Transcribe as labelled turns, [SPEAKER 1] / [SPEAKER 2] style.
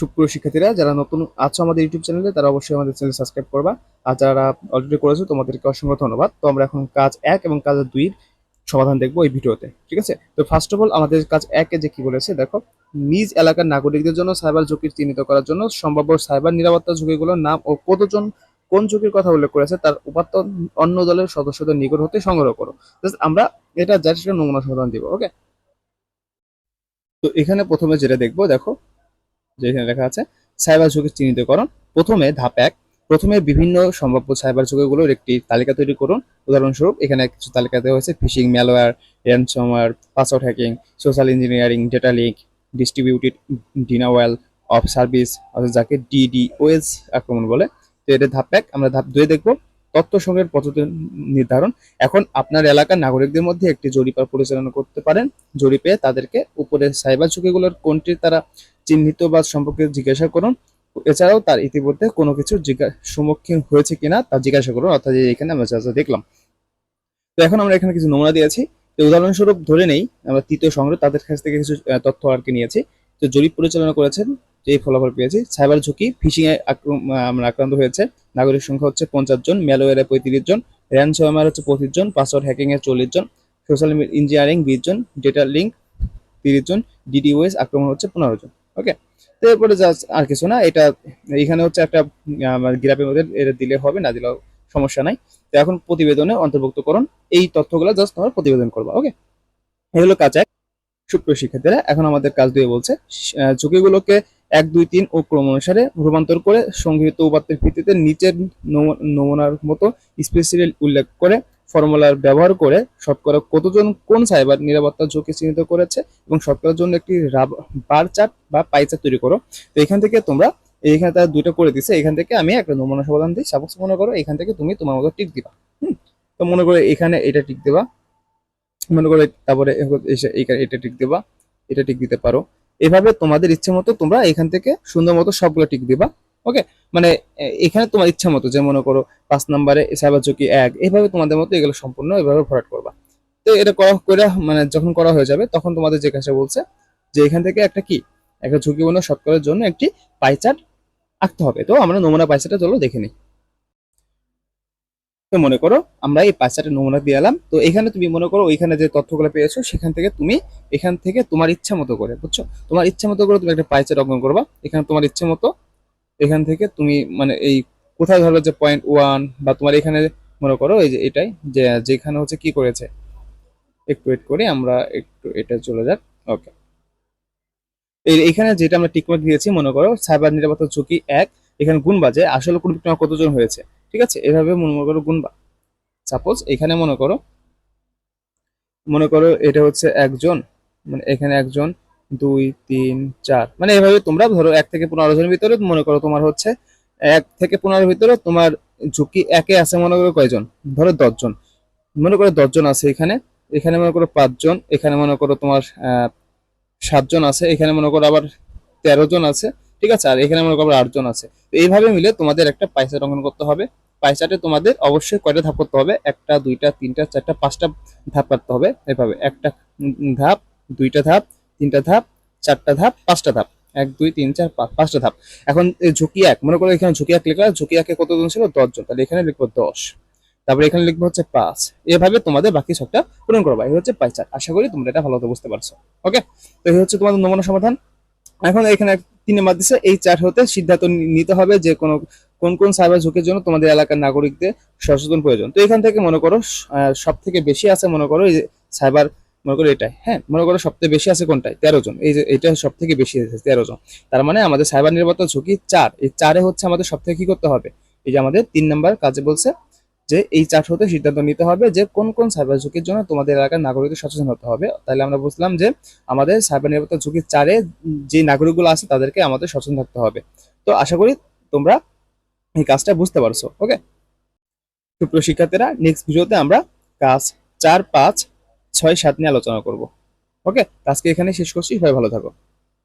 [SPEAKER 1] সুপ্রিয় শিক্ষার্থীরা, যারা নতুন আছো আমাদের ইউটিউব চ্যানেলে, তারা অবশ্যই আমাদের চ্যানেল সাবস্ক্রাইব করবা। আর যারা অলরেডি করেছ, তোমাদেরকে অসংখ্য ধন্যবাদ। তো আমরা এখন কাজ এক এবং কাজ দুই সমাধান দেখব এই ভিডিওতে, ঠিক আছে? তো ফার্স্ট অফ অল আমাদের কাজ একে যে কি বলেছে, দেখো, নিজ এলাকার নাগরিকদের জন্য সাইবার ঝুঁকি চিহ্নিত করার জন্য সম্ভাব্য সাইবার নিরাপত্তা ঝুঁকিগুলোর নাম ও কতজন কোন ঝুঁকির কথা উল্লেখ করেছে, তার উপাত্ত অন্য দলের সদস্যদের নিকট হতে সংগ্রহ করো। Just আমরা এটা জাস্ট নমুনা সমাধান দিব ওকে তো এখানে প্রথমে যেটা দেখব, দেখো যে এখানে লেখা আছে, সাইবার ঝুঁকি চিহ্নিতকরণ। প্রথমে ধাপ এক, প্রথমে বিভিন্ন সম্ভাব্য সাইবার ঝুঁকিগুলোর একটি তালিকা তৈরি করুন। উদাহরণস্বরূপ, এখানে কিছু তালিকা দেওয়া হয়েছে phishing malware ransomware password hacking social engineering data link distributed denial of service অর্থাৎ যাকে ডিডিওএস আক্রমণ বলে। তো এটা ধাপ এক, আমরা ধাপ দুয়ে দেখব। তথ্য সংগ্রহের পদ্ধতি নির্ধারণ। এখন আপনার এলাকার নাগরিকদের মধ্যে একটি জরিপা পরিচালনা করতে পারেন। জরিপে তাদেরকে উপরে সাইবার ঝুঁকিগুলোর কোনটি তারা চিহ্নিত বা সম্পর্কে জিজ্ঞাসা করুন। এছাড়াও তার ইতিমধ্যে কোনো কিছু সম্মুখীন হয়েছে কিনা তা জিজ্ঞাসা করুন, অর্থাৎ এখানে আমরা যা যা দেখলাম। তো এখন আমরা এখানে কিছু নমুনা দিয়েছি তো উদাহরণস্বরূপ ধরে নেই, আমরা তৃতীয় সংগ্রহ তাদের কাছ থেকে কিছু তথ্য আর কি নিয়েছি। তো জরিপ পরিচালনা করেছেন যে ফলাফল পেয়েছি, সাইবার ঝুঁকি ফিশিং এ আমরা আক্রান্ত হয়েছে। নাগরিক সংখ্যা হচ্ছে পঞ্চাশ জন ম্যালওয়্যারে পঁয়ত্রিশ জন র্যানসমওয়্যার হচ্ছে পঁচিশ জন পাসওয়ার্ড হ্যাকিং এ চল্লিশ জন সোশ্যাল ইঞ্জিনিয়ারিং বিশ জন ডেটা লিঙ্ক তিরিশ জন ডিডিওএস আক্রমণ হচ্ছে পনেরো জন। ওকে তো এরপরে যা আর কিছু না, এটা এখানে হচ্ছে একটা আমার গ্রাফের মধ্যে এটা দিলে হবে, না দিলেও সমস্যা নাই। তো এখন প্রতিবেদনে অন্তর্ভুক্ত করুন এই তথ্যগুলো জাস্ট তোমরা প্রতিবেদন করবা। ওকে এই হলো কাজ এক। সুপ্রিয় শিক্ষার্থীরা, এখন আমাদের কাজ দিয়ে বলছে। ঝুঁকিগুলোকে এক, দুই, তিন ও ক্রম অনুসারে রূপান্তর করে সংগৃহীত উপাত্তের ভিত্তিতে নিচের নমু- নমুনার মতো স্পেসিফিক উল্লেখ করে, ফর্মুলার ব্যবহার করে শতকরা কতজন কোন সাইবার নিরাপত্তা ঝুঁকি চিহ্নিত করেছে এবং শতকরার জন্য একটি বার চার্ট বা পাই চার্ট তৈরি করো। তো এখান থেকে তোমরা, এইখানে তারা দুইটা করে দিছে। এখান থেকে আমি একটা নমুনা সমাধান দিই। সাপোজ মনে করো এখান থেকে তুমি তোমার মতো টিক দিবা। হুম? তো মনে করো এখানে এটা টিক দেবা। মনে করো তারপরে এটা টিক দেবা, এটা টিক দিতে পারো। এভাবে তোমাদের ইচ্ছে মতো তোমরা এখান থেকে সুন্দর মতো সবগুলো টিক দিবা ওকে মানে এখানে তোমার ইচ্ছা মতো, যে মনে করো পাঁচ নম্বরে সাইবার ঝুঁকি এক, এভাবে তোমাদের মতো এগুলো সম্পূর্ণ এভাবে ভরাট করবা। তো এটা করা করে মানে যখন করা হয়ে যাবে, তখন তোমাদের জিজ্ঞাসা বলছে, যে এখান থেকে একটা কি? একটা ঝুঁকিপূর্ণ শতকরার জন্য একটি পাইচার্ট আঁকতে হবে। তো আমরা নমুনা পাইচারটা চলো দেখে নিই। তো মনে করো, আমরা এই পাইচার্টের নমুনা দিয়ে এলাম। তো এখানে তুমি মনে করো, ওইখানে যে তথ্যগুলো পেয়েছ, সেখান থেকে তুমি, এখান থেকে তোমার ইচ্ছা মতো করে, বুঝছ? তোমার ইচ্ছা মতো করে তুমি একটা পাইচার্ট অঙ্কন করবা। এখানে তোমার ইচ্ছে মতো, এখান থেকে তুমি মানে এই কোথায় ধরো যে পয়েন্ট ওয়ান বা তোমার এখানে মনে করো, এই যে এটাই, যে যেখানে হচ্ছে কি করেছে। একটু ওয়েট করি, আমরা একটু এটা চলে যাক। ওকে এখানে যেটা আমরা টিকমার্ক দিয়েছি, মনে করো, সাইবার নিরাপত্তা ঝুঁকি এক, এখানে গুণ বাজে, আসলে কোন বিক্রম কতজন হয়েছে? ঠিক আছে? এভাবে মনে করো গুণবা সাপোজ এখানে মনে করো মনে করো এটা হচ্ছে একজন মানে এখানে একজন, দুই, তিন, চার। মানে এভাবে তোমরা ধরো এক থেকে পনেরো জনের ভিতরে মনে করো তোমার হচ্ছে এক থেকে পনেরোর ভিতরে তোমার ঝুঁকি একে আছে মনে করো কয়জন? ধরো দশজন মনে করো দশজন আছে এখানে এখানে মনে করো পাঁচজন এখানে মনে করো তোমার সাতজন আছে, এখানে মনে করো আবার তেরো জন আছে। ঠিক আছে? আর এখানে মনে করো আটজন আছে। তো এইভাবে মিলে তোমাদের একটা পাইচার্ট অঙ্কন করতে হবে। পাইচার্টে তোমাদের অবশ্যই কয়টা ধাপ করতে হবে? একটা, দুইটা, তিনটা, চারটা, পাঁচটা ধাপ করতে হবে এভাবে। একটা ধাপ, দুইটা ধাপ, তিনটা ধাপ, চারটা ধাপ, পাঁচটা ধাপ। এক, দুই, তিন, চার, পাঁচ, পাঁচটা ধাপ। এখন ঝুঁকি এক, মনে করো এখানে ঝুঁকি এক লিখলা ঝুঁকি একে কতজন ছিল? দশজন। তাহলে এখানে লিখব দশ। তারপরে এখানে লিখব হচ্ছে পাঁচ। এভাবে তোমাদের বাকি সবটা পূরণ করবা। এই হচ্ছে পাইচার আশা করি তোমরা এটা ভালোভাবে বুঝতে পারছ। ওকে তো এই হচ্ছে তোমাদের নমুনা সমাধান। এখন এখানে তিন নাম্বার এই চার্ট হতে সিদ্ধান্ত নিতে হবে যে কোনো, কোন কোন সাইবার ঝুঁকির জন্য তোমাদের এলাকার নাগরিকদের সচেতন প্রয়োজন। তো এখান থেকে মনে করো সব থেকে বেশি আছে মনে করো এই সাইবার মনে করো এটাই হ্যাঁ? মনে করো সবথেকে বেশি আছে কোনটায় তেরো জন। এই যে এটা সব থেকে বেশি আছে, তেরো জন। তার মানে আমাদের সাইবার নিরাপত্তা ঝুঁকি চার। এই চারে হচ্ছে আমাদের সব থেকে কি করতে হবে? এই যে আমাদের তিন নাম্বার কাজে বলছে যে এই চার্ট হতে সিদ্ধান্ত নিতে হবে যে কোন কোন সাইবার ঝুঁকির জন্য তোমাদের এলাকার নাগরিকদের সচেতন হতে হবে। তাহলে আমরা বুঝলাম যে আমাদের সাইবার নিরাপত্তা ঝুঁকি চারে যে নাগরিকগুলো আছে তাদেরকে আমাদের সচেতন থাকতে হবে। তো আশা করি তোমরা এই কাজটা বুঝতে পারছ, ওকে? সুপ্রিয় শিক্ষার্থীরা নেক্সট ভিডিওতে আমরা কাজ চার, পাঁচ, ছয়, সাত নিয়ে আলোচনা করব, ওকে? আজকে এখানে শেষ করছি, সবাই ভালো থাকো।